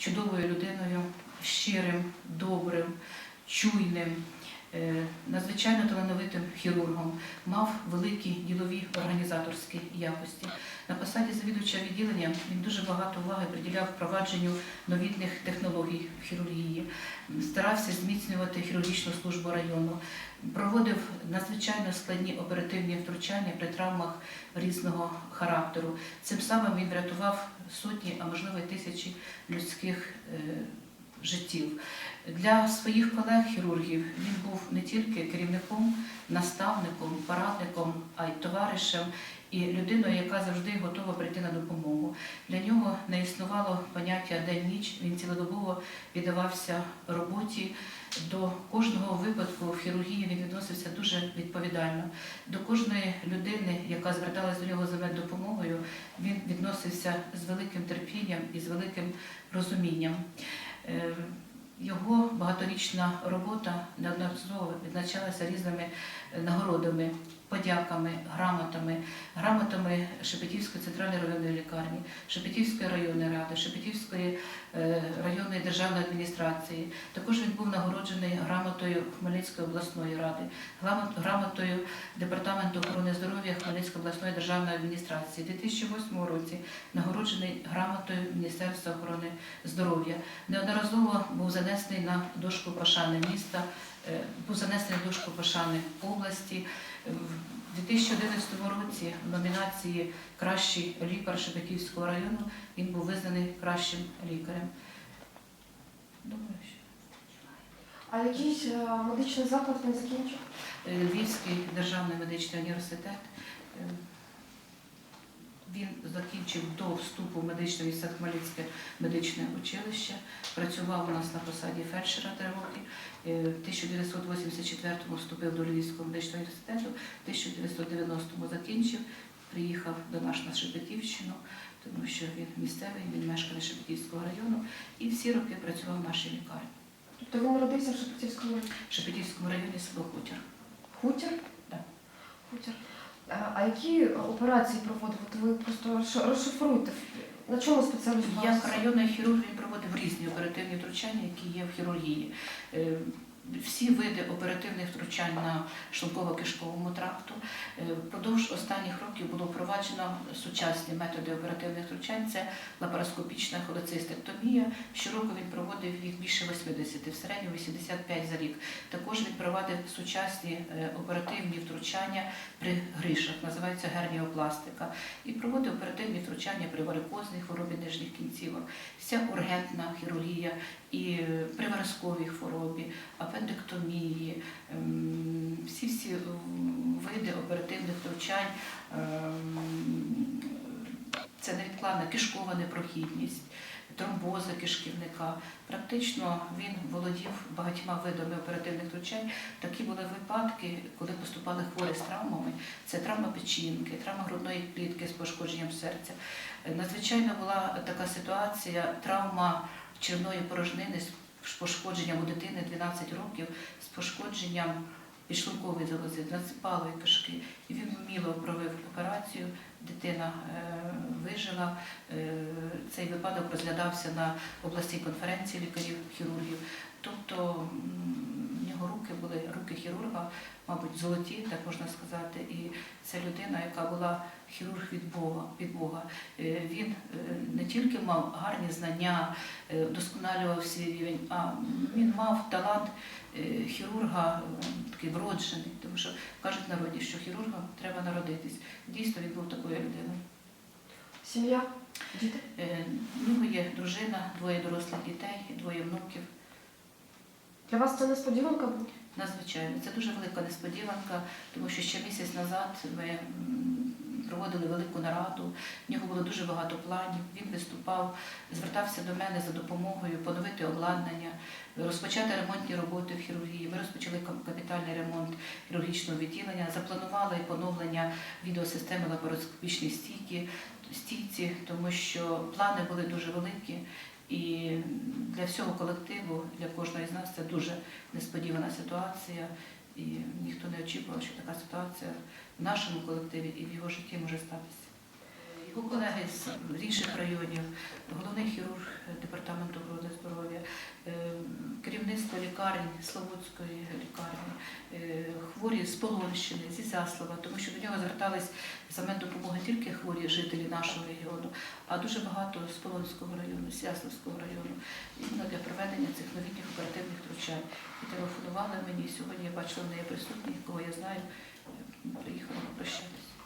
чудовою людиною, щирим, добрим, чуйним, надзвичайно талановитим хірургом, мав великі ділові організаторські якості. На посаді завідувача відділення він дуже багато уваги приділяв впровадженню новітних технологій в хірургії, старався зміцнювати хірургічну службу району, проводив надзвичайно складні оперативні втручання при травмах різного характеру. Цим самим він врятував сотні, а можливо й тисячі людських е, життів. Для своїх колег-хірургів він був не тільки керівником, наставником, порадником, а й товаришем і людиною, яка завжди готова прийти на допомогу. Для нього не існувало поняття день-ніч. Він цілодобово віддавався роботі. До кожного випадку в хірургії він відносився дуже відповідально. До кожної людини, яка зверталася до нього за меддопомогою, він відносився з великим терпінням і з великим розумінням. Його багаторічна робота неодноразово відзначалася різними нагородами, подяками, грамотами, грамотами Шепетівської центральної районної лікарні, Шепетівської районної ради, Шепетівської е, районної державної адміністрації. Також він був нагороджений грамотою Хмельницької обласної ради, грамотою Департаменту охорони здоров'я Хмельницької обласної державної адміністрації. У 2008 році нагороджений грамотою Міністерства охорони здоров'я. Неодноразово був занесений на дошку пошани міста, був занесений дошку пошани області. В 2011 році в номінації Кращий лікар Шепетівського району він був визнаний кращим лікарем. Думаю, що А якийсь е, медичний заклад він закінчив? Е, Львівський державний медичний університет. Він закінчив до вступу в медичне університет Хмельницьке медичне училище, працював у нас на посаді фельдшера три роки. Е, В 1984-му вступив до Львівського медичного університету, в 1990-му закінчив, приїхав до нас на Шепетівщину, тому що він місцевий, він мешкає Шепетівського району і всі роки працював в нашій лікарні. Тобто він народився в Шепетівському районі? В Шепетівському районі село Хутір. хутір? Так. Хутір. А, які операції проводив? Ви просто розш- розшифруйте. На чому спеціалізувалися? Як районний хірург він проводив різні оперативні втручання, які є в хірургії. Всі види оперативних втручань на шлунково-кишковому тракту. Е, Впродовж останніх років було впроваджено сучасні методи оперативних втручань. Це лапароскопічна холецистектомія. Щороку він проводив їх більше 80, в середньому 85 за рік. Також він проводив сучасні е, оперативні втручання при гришах, називається герніопластика і проводив оперативні втручання при варикозній хворобі нижніх кінцівок, вся ургентна хірургія і е, при виразковій хворобі, апендектомії, ем, всі всі види оперативних втручань. ем, Це невідкладна кишкова непрохідність, тромбози кишківника. Практично він володів багатьма видами оперативних втручань. Такі були випадки, коли поступали хворі з травмами. Це травма печінки, травма грудної клітки з пошкодженням серця. Е, Надзвичайно була така ситуація, травма черної порожнини з пошкодженням у дитини 12 років, з пошкодженням підшлункової залози, насипалої кишки. І він вміло провів операцію, дитина е, вижила. Е, цей випадок розглядався на обласній конференції лікарів-хірургів. Тобто нього руки були руки хірурга, мабуть, золоті, так можна сказати. І це людина, яка була хірург від Бога. Від Бога. Е, Він е, не тільки мав гарні знання, е, вдосконалював свій рівень, а він мав талант хірурга такий вроджений, тому що кажуть народі, що хірургом треба народитись. Дійсно, він був такою людиною. Сім'я, діти. Е, В нього є дружина, двоє дорослих дітей, двоє внуків. Для вас це несподіванка була? Надзвичайно, це дуже велика несподіванка, тому що ще місяць назад ми проводили велику нараду. В нього було дуже багато планів. Він виступав, звертався до мене за допомогою поновити обладнання, розпочати ремонтні роботи в хірургії. Ми розпочали капітальний ремонт хірургічного відділення, запланували поновлення відеосистеми лапароскопічної стійки, стійці, тому що плани були дуже великі. І для всього колективу, для кожного з нас це дуже несподівана ситуація, і ніхто не очікував, що така ситуація в нашому колективі і в його житті може статися. Його колеги з інших районів, головний хірург департаменту керівництво лікарень Слободської лікарні, е, хворі з Полонщини, зі Заслава, тому що до нього звертались за меддопомоги не тільки хворі жителі нашого регіону, а дуже багато з Полонського району, з Яславського району, іменно для проведення цих новітніх оперативних втручань. І телефонували мені. Сьогодні я бачила, вони є присутні, кого я знаю, приїхала попрощатися.